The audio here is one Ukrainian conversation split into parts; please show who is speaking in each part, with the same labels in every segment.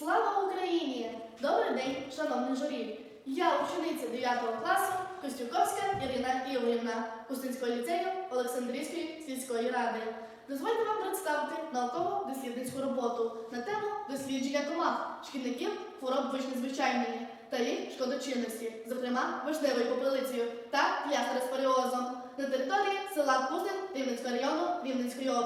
Speaker 1: Слава Україні! Добрий день, шановний журі! Я учениця 9 класу Костюковська Ірина Ігорівна Кустинського ліцею Олександрійської сільської ради. Дозвольте вам представити науково-дослідницьку роботу на тему дослідження комах, шкідників хвороб вишнезвичайної та їх шкодочинності, зокрема вишневою попелицею та плястероспоріозом на території села Кустин Рівненського району Рівненської області.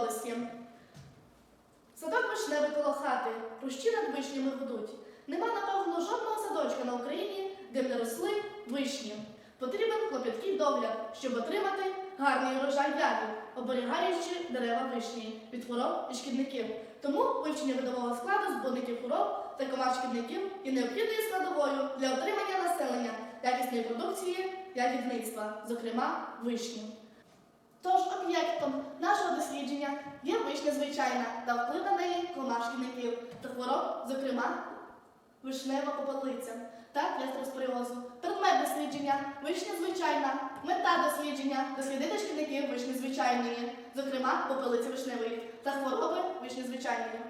Speaker 1: Вишневий коло хати, рущі над вишнями гудуть. Нема, напевно, жодного садочка на Україні, де не росли вишні. Потрібен клопіткий догляд, щоб отримати гарний урожай ягід, оберігаючи дерева вишні від хвороб і шкідників. Тому вивчення видового складу збудників хвороб та комах шкідників є необхідною складовою для отримання населення якісної продукції ягідництва, зокрема вишні. Тож об'єктом нашого дослідження є вишня звичайна та вплив на неї комах шкідників та хвороб, зокрема вишнева попелиця та плястроспоріозу. Предмет дослідження вишня звичайна, мета дослідження дослідити шкідників вишні звичайної, зокрема попелиці вишневої та хвороби вишні звичайної.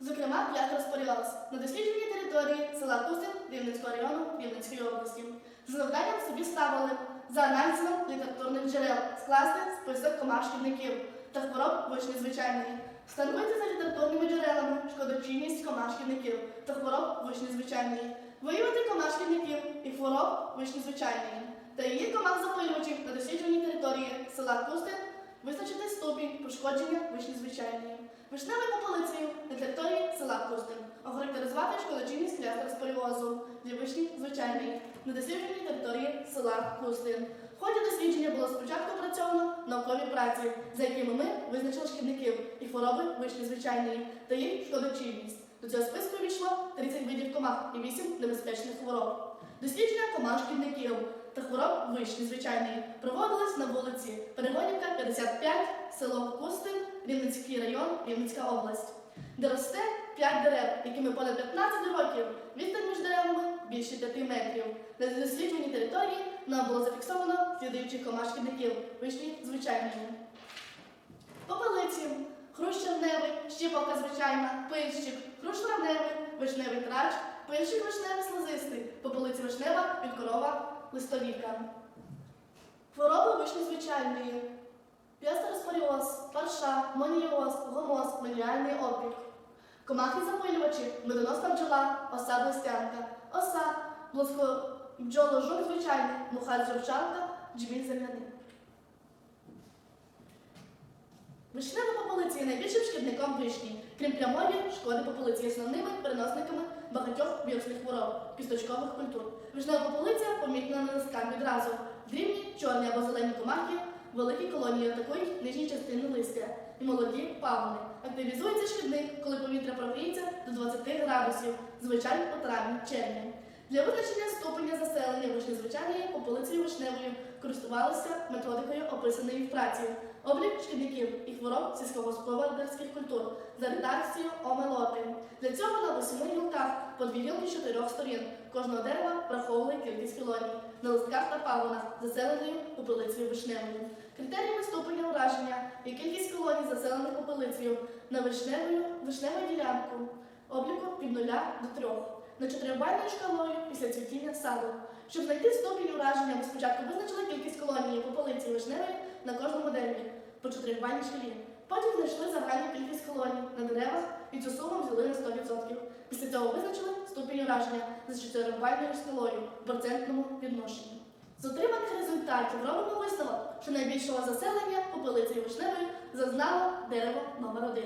Speaker 1: Зокрема, плястроспоріоз на дослідженій території села Кустин Рівненського району Рівненської області. За завданням собі ставили за аналізом літературних джерел скласти список комах шкідників та хвороб вишні звичайної. Встановити за літературними джерелами шкодочинність комах шкідників та хвороб вишні звичайної. Виявити комах шкідників і хвороб вишні звичайної. Та її комах запилювачих на дослідженій території села Кустин визначити ступінь пошкодження вишні звичайної. Вишневою попелицею на території села Кустин. Охарактеризувати шкодочинність лястероспоріозу для вишні звичайної на дослідженій території села Кустин. В ході дослідження було спочатку опрацьовано наукові праці, за якими ми визначили шкідників і хвороби вишні звичайної та їх шкодочинність. До цього списку війшло 30 видів комах і 8 небезпечних хвороб. Дослідження комах шкідників та хвороб вишні звичайної проводились на вулиці Перегонівка, 55, село Кустин, Рівненський район, Рівненська область, де росте 5 дерев, якими понад 15 років відстань між деревами більше 5 метрів. На дослідженій території нам було зафіксовано слідуючих комах шкідників вишні звичайної. Попелиці, хрущ черневий, щіпалка звичайна, пильщик, хрущ травневий, вишневий трач, пильщик вишневий слизистий, попелиця вишнева, підкорова, листовіка. Хвороби вишні звичайної. Піастероспоріоз, парша, моніоз, гомоз, маніальний опік. Комахи запилювачі, медоносна бджола, оса блистянка, оса, блоско бджоложук звичайний, муха жовчанка, джміль земляний. Вишнева попелиця є найбільшим шкідником вишні. Крім прямої, шкоди попелиці основними переносниками багатьох вірусних хвороб, кісточкових культур. Вишнева попелиця помітна на листках відразу. Дрібні, чорні або зелені комахи, великі колонії атакують нижні частини листя і молоді пагони. Активізується шкідник, коли повітря прогріється до 20 градусів, звичайно у травні-червні. Для визначення ступеня заселення вишні звичайної попелицею вишневою користувалися методикою, описаною в праці, облік шкідників і хвороб сільськогосподарських культур за редакцією Омелоти. Для цього на восьми гілках по дві гілки чотирьох сторін. Кожного дерева враховували кількість колоній на листках та пагонах, заселеною попелицею вишневою. Критеріями ступеня ураження і кількість колоній, заселених попелицею на вишневою, вишневу ділянку. Обліку від 0 до 3 на чотирибальною шкалою після цвітіння саду. Щоб знайти ступінь ураження, ми спочатку визначили кількість колонії попелиці вишневої на кожному дереві по чотирибальній шкалі. Потім знайшли загальну кількість колоній на деревах і цю суму взяли на 100%. Після цього визначили ступінь ураження за чотирибальною шкалою в процентному відношенні. З отриманих результатів робимо висновок, що найбільшого заселення попелицею вишневої зазнало дерево номер 1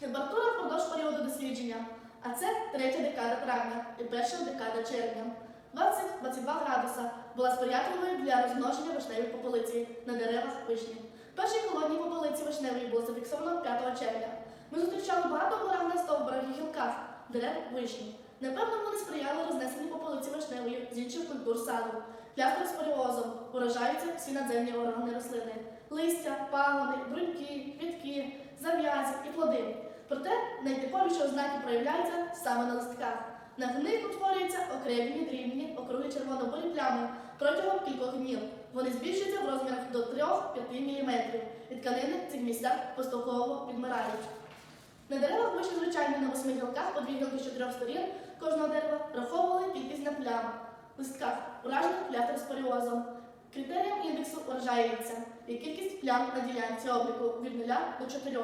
Speaker 1: Температура впродовж періоду дослідження, а це третя декада травня і перша декада червня. 20-22 градуса була сприятливою для розмноження вишневої попелиці на деревах вишні. Перші колонії попелиці вишневої було зафіксовано 5 червня. Ми зустрічали багато гора на стовбурах і гілках дерев вишні. Напевно, вони сприяли рознесенню попелиці вишневої з інших культур саду. Плястом з перевозом уражаються всі надземні органи рослини, листя, пагони, бруньки, квітки, зав'язі і плоди. Проте найтиповіші ознаки проявляються саме на листках. На гних утворюються окремі дрібні, округлі червоно-бурі плями протягом кількох днів. Вони збільшуються в розмірах до 3-5 мм. І тканини в цих місцях поступово відмирають. На деревах вище звичайно на восьми гілках по дві з чотирьох сторін кожного дерева враховували кількість на плям, листках, уражених лятероспоріозом. Критерієм індексу вважається і кількість плям на ділянці обліку від 0 до 4.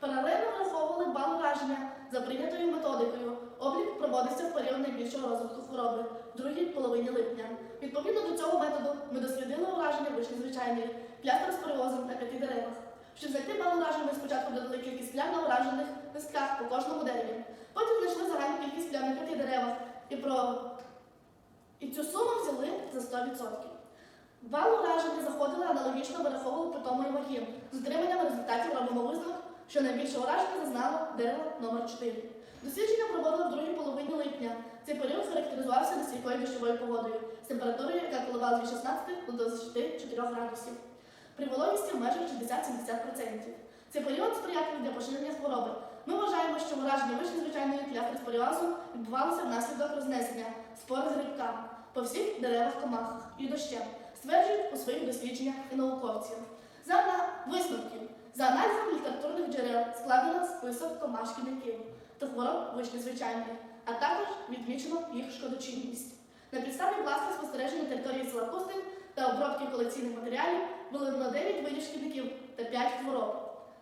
Speaker 1: Паралельно враховували бал ураження за прийнятою методикою. Облік проводиться в період найбільшого розвитку хвороби, в другій половині липня. Відповідно до цього методу ми дослідили ураження вишні звичайної плястероспоріозом на п'яти деревах. Щоб знайти бал ураження, ми спочатку додали кількість плям на уражених листках по кожному дереві. Потім знайшли загальну кількість плям на п'яти деревах і, про... і цю суму взяли за 100%. Бал ураження заходили аналогічно вираховували питомої ваги. З отриманням результатів робимо що найбільше ураження зазнало дерево номер 4 Дослідження проводили в другій половині липня. Цей період характеризувався нестійкою дощовою погодою з температурою, яка коливалася від 16 до 24 градусів. При вологісті в межах 60-70%. Цей період сприятливий для поширення хвороби. Ми вважаємо, що ураження вишні звичайної клястри споріазу відбувалося внаслідок рознесення спори з грибками по всіх деревах комахах і дощем, стверджують у своїх дослідженнях і науковці. За висновків, за аналізом джерел складено список комах-шкідників та хвороб вишні звичайної, а також відмічено їх шкодочинність. На підставі власних спостережень території села Кустин та обробки колекційних матеріалів виявлено 9 видів шкідників та 5 хвороб,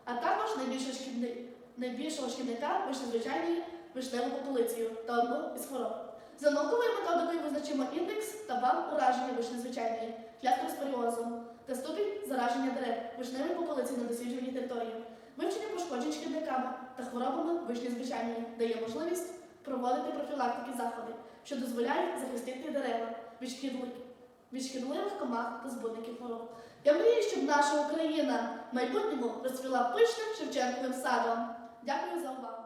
Speaker 1: а також найбільшого, шкідни... найбільшого шкідника вишні звичайної вишневу популицію та одну із хвороб. За науковою методикою визначимо індекс та бал ураження вишні звичайної, клястроспоріозом та ступінь зараження дерев вишневої популиції на дослідженій території. Вивчення пошкоджень шкідниками та хворобами вишні звичайної дає можливість проводити профілактики заходи, що дозволяють захистити дерева від шкідливих, від шкідливих комах та збудників хвороб. Я мрію, щоб наша Україна в майбутньому розцвіла пишним Шевченковим садом. Дякую за увагу.